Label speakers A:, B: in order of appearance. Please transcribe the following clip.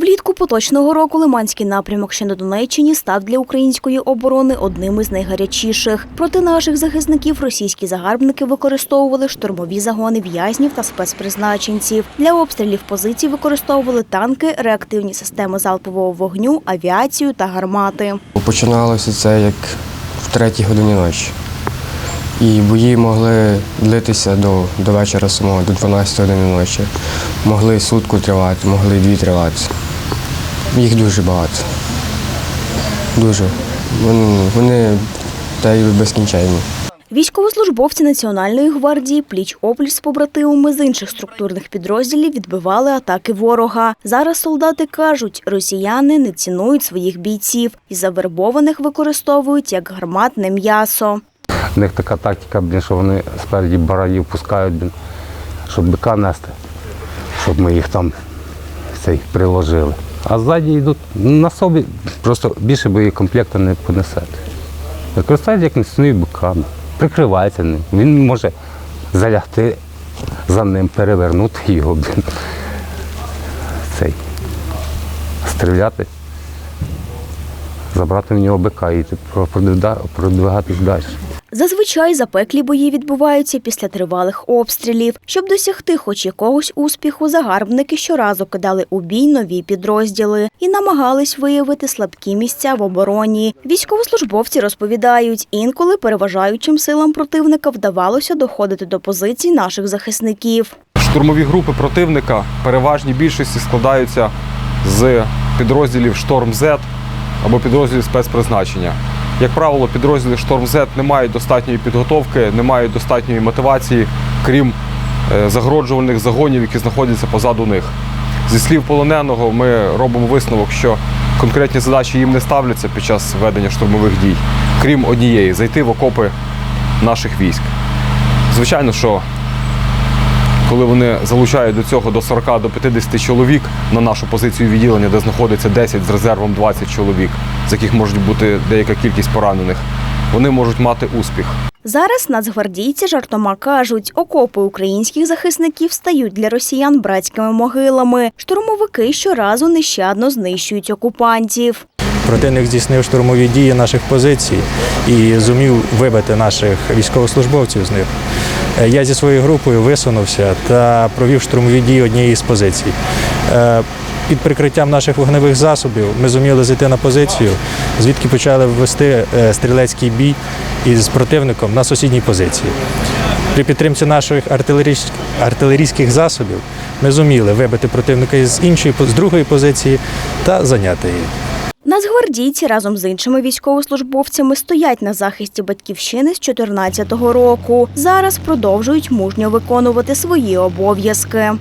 A: Влітку поточного року Лиманський напрямок, що на Донеччині, став для української оборони одним із найгарячіших. Проти наших захисників російські загарбники використовували штурмові загони в'язнів та спецпризначенців. Для обстрілів позицій використовували танки, реактивні системи залпового вогню, авіацію та гармати.
B: Починалося це як в третій годині ночі. І бої могли длитися до, до вечора самого, до 12 години ночі. Могли сутку тривати, могли дві тривати. Їх дуже багато. Дуже. Вони, вони та й безкінченні.
A: Військовослужбовці Національної гвардії пліч-опліч з побратимами з інших структурних підрозділів відбивали атаки ворога. Зараз солдати кажуть, росіяни не цінують своїх бійців і завербованих використовують як гарматне м'ясо.
C: У них така тактика, що вони спереді баранів пускають, щоб бика нести, щоб ми їх там цей, приложили. А ззаді йдуть на собі, просто більше боєкомплекту не понесете. Використовують як несуть биками, прикриваються ним. Він може залягти за ним, перевернути його, цей, стріляти, забрати в нього бика і продвига- продвигатись далі.
A: Зазвичай запеклі бої відбуваються після тривалих обстрілів. Щоб досягти хоч якогось успіху, загарбники щоразу кидали у бій нові підрозділи і намагались виявити слабкі місця в обороні. Військовослужбовці розповідають, інколи переважаючим силам противника вдавалося доходити до позицій наших захисників.
D: Штурмові групи противника переважній більшості складаються з підрозділів Шторм Z або підрозділів спецпризначення. Як правило, підрозділи Шторм Z не мають достатньої підготовки, не мають достатньої мотивації, крім е, загороджувальних загонів, які знаходяться позаду них. Зі слів полоненого, ми робимо висновок, що конкретні задачі їм не ставляться під час ведення штурмових дій, крім однієї зайти в окопи наших військ. Звичайно, що коли вони залучають до цього до 40 до 50 чоловік на нашу позицію відділення, де знаходиться 10 з резервом 20 чоловік, з яких може бути деяка кількість поранених, вони можуть мати успіх.
A: Зараз нацгвардійці жартома кажуть, окопи українських захисників стають для росіян братськими могилами. Штурмовики щоразу нещадно знищують окупантів.
E: Противник здійснив штурмові дії наших позицій і зумів вибити наших військовослужбовців з них. Е, Я зі своєю групою висунувся та провів штурмові дії однієї з позицій. Е, Під прикриттям наших вогневих засобів ми зуміли зайти на позицію, звідки почали ввести е, стрілецький бій із противником на сусідній позиції. При підтримці наших артилерійських, засобів ми зуміли вибити противника з іншої з другої позиції та зайняти її.
A: Нацгвардійці разом з іншими військовослужбовцями стоять на захисті батьківщини з 2014 року. Зараз продовжують мужньо виконувати свої обов'язки.